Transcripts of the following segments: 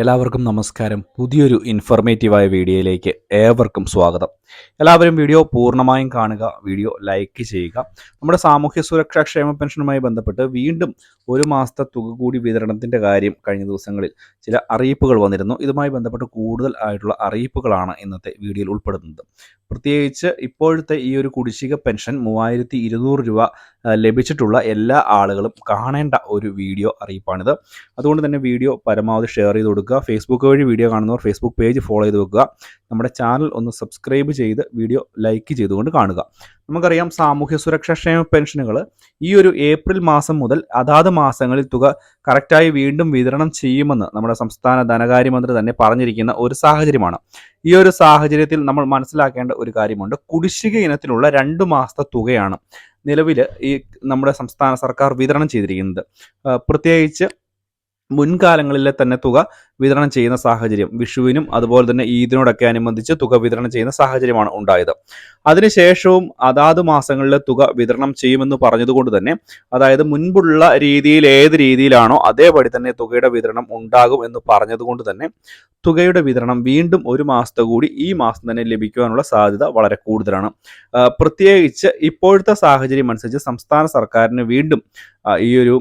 എല്ലാവർക്കും നമസ്കാരം. പുതിയൊരു ഇൻഫർമേറ്റീവായ വീഡിയോയിലേക്ക് ഏവർക്കും സ്വാഗതം. എല്ലാവരും വീഡിയോ പൂർണമായും കാണുക വീഡിയോ ലൈക്ക് ചെയ്യുക. നമ്മുടെ സാമൂഹ്യ സുരക്ഷാ ക്ഷേമ പെൻഷനുമായി ബന്ധപ്പെട്ട് വീണ്ടും ഒരു മാസത്തെ തുക കൂടി വിതരണത്തിന്റെ കാര്യം കഴിഞ്ഞ ദിവസങ്ങളിൽ ചില അറിയിപ്പുകൾ വന്നിരുന്നു. ഇതുമായി ബന്ധപ്പെട്ട് കൂടുതൽ ആയിട്ടുള്ള അറിയിപ്പുകളാണ് ഇന്നത്തെ വീഡിയോയിൽ ഉൾപ്പെടുന്നത്. പ്രത്യേകിച്ച് ഇപ്പോഴത്തെ ഈ ഒരു കുടിശ്ശിക പെൻഷൻ മൂവായിരത്തി ഇരുന്നൂറ് രൂപ ലഭിച്ചിട്ടുള്ള എല്ലാ ആളുകളും കാണേണ്ട ഒരു വീഡിയോ അറിയിപ്പാണിത്. അതുകൊണ്ട് തന്നെ വീഡിയോ പരമാവധി ഷെയർ ചെയ്ത് കൊടുക്കുക. ഫേസ്ബുക്ക് വഴി വീഡിയോ കാണുന്നവർ ഫേസ്ബുക്ക് പേജ് ഫോളോ ചെയ്ത് വെക്കുക. നമ്മുടെ ചാനൽ ഒന്ന് സബ്സ്ക്രൈബ് ചെയ്ത് വീഡിയോ ലൈക്ക് ചെയ്തുകൊണ്ട് കാണുക. നമുക്കറിയാം സാമൂഹ്യ സുരക്ഷാ ക്ഷേമ പെൻഷനുകൾ ഈ ഒരു ഏപ്രിൽ മാസം മുതൽ അതാത് മാസങ്ങളിൽ തുക കറക്റ്റായി വീണ്ടും വിതരണം ചെയ്യുമെന്ന് നമ്മുടെ സംസ്ഥാന ധനകാര്യമന്ത്രി തന്നെ പറഞ്ഞിരിക്കുന്ന ഒരു സാഹചര്യമാണ്. ഈ ഒരു സാഹചര്യത്തിൽ നമ്മൾ മനസ്സിലാക്കേണ്ട ഒരു കാര്യമുണ്ട്. കുടിശ്ശിക ഇനത്തിലുള്ള രണ്ട് മാസത്തെ തുകയാണ് നിലവിൽ ഈ നമ്മുടെ സംസ്ഥാന സർക്കാർ വിതരണം ചെയ്തിരിക്കുന്നത്. പ്രത്യേകിച്ച് മുൻകാലങ്ങളിലെ തന്നെ തുക വിതരണം ചെയ്യുന്ന സാഹചര്യം. വിഷുവിനും അതുപോലെ തന്നെ ഈദിനോടൊക്കെ അനുബന്ധിച്ച് തുക വിതരണം ചെയ്യുന്ന സാഹചര്യമാണ് ഉണ്ടായത്. അതിനുശേഷവും അതാത് മാസങ്ങളിലെ തുക വിതരണം ചെയ്യുമെന്ന് പറഞ്ഞതുകൊണ്ട് തന്നെ അതായത് മുൻപുള്ള രീതിയിൽ ഏത് രീതിയിലാണോ അതേപടി തന്നെ തുകയുടെ വിതരണം ഉണ്ടാകും എന്ന് പറഞ്ഞതുകൊണ്ട് തന്നെ തുകയുടെ വിതരണം വീണ്ടും ഒരു മാസത്തെ കൂടി ഈ മാസം തന്നെ ലഭിക്കുവാനുള്ള സാധ്യത വളരെ കൂടുതലാണ്. പ്രത്യേകിച്ച് ഇപ്പോഴത്തെ സാഹചര്യം അനുസരിച്ച് സംസ്ഥാന സർക്കാരിന് വീണ്ടും ഈ ഒരു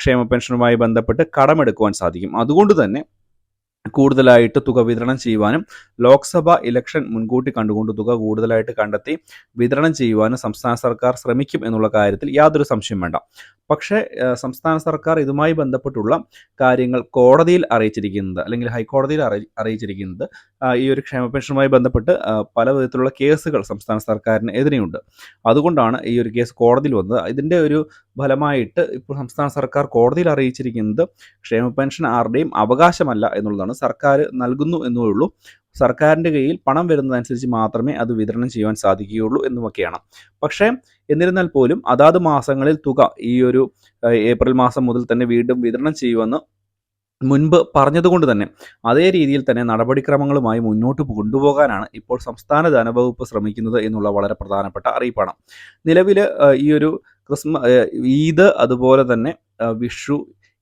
ക്ഷേമ പെൻഷനുമായി ബന്ധപ്പെട്ട് കടമെടുക്കുവാൻ സാധിക്കും. അതുകൊണ്ട് തന്നെ കൂടുതലായിട്ട് തുക വിതരണം ചെയ്യുവാനും ലോക്സഭ ഇലക്ഷൻ മുൻകൂട്ടി കണ്ടുകൊണ്ട് തുക കൂടുതലായിട്ട് കണ്ടെത്തി വിതരണം ചെയ്യുവാനും സംസ്ഥാന സർക്കാർ ശ്രമിക്കും എന്നുള്ള കാര്യത്തിൽ യാതൊരു സംശയം വേണ്ട. പക്ഷേ സംസ്ഥാന സർക്കാർ ഇതുമായി ബന്ധപ്പെട്ടുള്ള കാര്യങ്ങൾ കോടതിയിൽ അറിയിച്ചിരിക്കുന്നത് അല്ലെങ്കിൽ ഹൈക്കോടതിയിൽ അറി അറിയിച്ചിരിക്കുന്നത് ഈ ഒരു ക്ഷേമ പെൻഷനുമായി ബന്ധപ്പെട്ട് പല വിധത്തിലുള്ള കേസുകൾ സംസ്ഥാന സർക്കാരിന് എതിരെയുണ്ട്. അതുകൊണ്ടാണ് ഈ ഒരു കേസ് കോടതിയിൽ വന്നത്. ഇതിന്റെ ഒരു ഫലമായിട്ട് ഇപ്പോൾ സംസ്ഥാന സർക്കാർ കോടതിയിൽ അറിയിച്ചിരിക്കുന്നത് ക്ഷേമ പെൻഷൻ ആരുടെയും അവകാശമല്ല എന്നുള്ളതാണ്. സർക്കാർ നൽകുന്നു എന്നേ ഉള്ളൂ സർക്കാരിന്റെ കയ്യിൽ പണം വരുന്നതനുസരിച്ച് മാത്രമേ അത് വിതരണം ചെയ്യുവാൻ സാധിക്കുകയുള്ളൂ എന്നുമൊക്കെയാണ്. പക്ഷേ എന്നിരുന്നാൽ പോലും അതാത് മാസങ്ങളിൽ തുക ഈ ഒരു ഏപ്രിൽ മാസം മുതൽ തന്നെ വീണ്ടും വിതരണം ചെയ്യുമെന്ന് മുൻപ് പറഞ്ഞതുകൊണ്ട് തന്നെ അതേ രീതിയിൽ തന്നെ നടപടിക്രമങ്ങളുമായി മുന്നോട്ട് കൊണ്ടുപോകാനാണ് ഇപ്പോൾ സംസ്ഥാന ധനവകുപ്പ് ശ്രമിക്കുന്നത് എന്നുള്ള വളരെ പ്രധാനപ്പെട്ട അറിയിപ്പാണ്. നിലവിൽ ഈ ഒരു ക്രിസ്മ ഈദ് അതുപോലെ തന്നെ വിഷു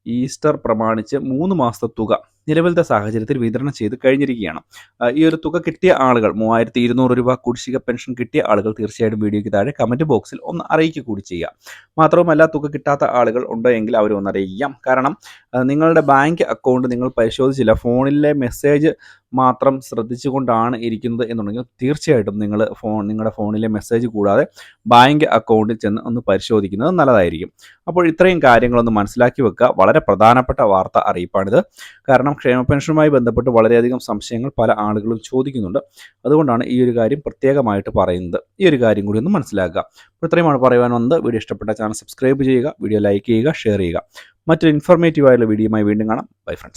ഈസ്റ്റർ പ്രമാണിച്ച് മൂന്ന് മാസത്തെ തുക നിലവിലത്തെ സാഹചര്യത്തിൽ വിതരണം ചെയ്ത് കഴിഞ്ഞിരിക്കുകയാണ്. ഈ ഒരു തുക കിട്ടിയ ആളുകൾ മൂവായിരത്തി ഇരുന്നൂറ് രൂപ കുടിശ്ശിക പെൻഷൻ കിട്ടിയ ആളുകൾ തീർച്ചയായിട്ടും വീഡിയോയ്ക്ക് താഴെ കമന്റ് ബോക്സിൽ ഒന്ന് അറിയിക്കുക കൂടി ചെയ്യുക. മാത്രവുമല്ല തുക കിട്ടാത്ത ആളുകൾ ഉണ്ടോ എങ്കിൽ അവർ കാരണം നിങ്ങളുടെ ബാങ്ക് അക്കൗണ്ട് നിങ്ങൾ പരിശോധിച്ചില്ല. ഫോണിലെ മെസ്സേജ് മാത്രം ശ്രദ്ധിച്ചുകൊണ്ടാണ് ഇരിക്കുന്നത് എന്നുണ്ടെങ്കിൽ തീർച്ചയായിട്ടും നിങ്ങൾ ഫോൺ നിങ്ങളുടെ ഫോണിലെ മെസ്സേജ് കൂടാതെ ബാങ്ക് അക്കൗണ്ടിൽ ചെന്ന് ഒന്ന് പരിശോധിക്കുന്നത് നല്ലതായിരിക്കും. അപ്പോൾ ഇത്രയും കാര്യങ്ങളൊന്ന് മനസ്സിലാക്കി വെക്കുക. വളരെ പ്രധാനപ്പെട്ട വാർത്ത അറിയിപ്പാണിത്. കാരണം ക്ഷേമ പെൻഷനുമായി ബന്ധപ്പെട്ട് വളരെയധികം സംശയങ്ങൾ പല ആളുകളും ചോദിക്കുന്നുണ്ട്. അതുകൊണ്ടാണ് ഈ ഒരു കാര്യം പ്രത്യേകമായിട്ട് പറയുന്നത്. ഈ ഒരു കാര്യം കൂടി ഒന്ന് മനസ്സിലാക്കുക. ഇത്രയുമാണ് പറയുവാൻ വന്നത്. വീഡിയോ ഇഷ്ടപ്പെട്ട ചാനൽ സബ്സ്ക്രൈബ് ചെയ്യുക വീഡിയോ ലൈക്ക് ചെയ്യുക ഷെയർ ചെയ്യുക. മറ്റൊരു ഇൻഫോർമേറ്റീവ് ആയുള്ള വീഡിയോയുമായി വീണ്ടും കാണാം. Bye friends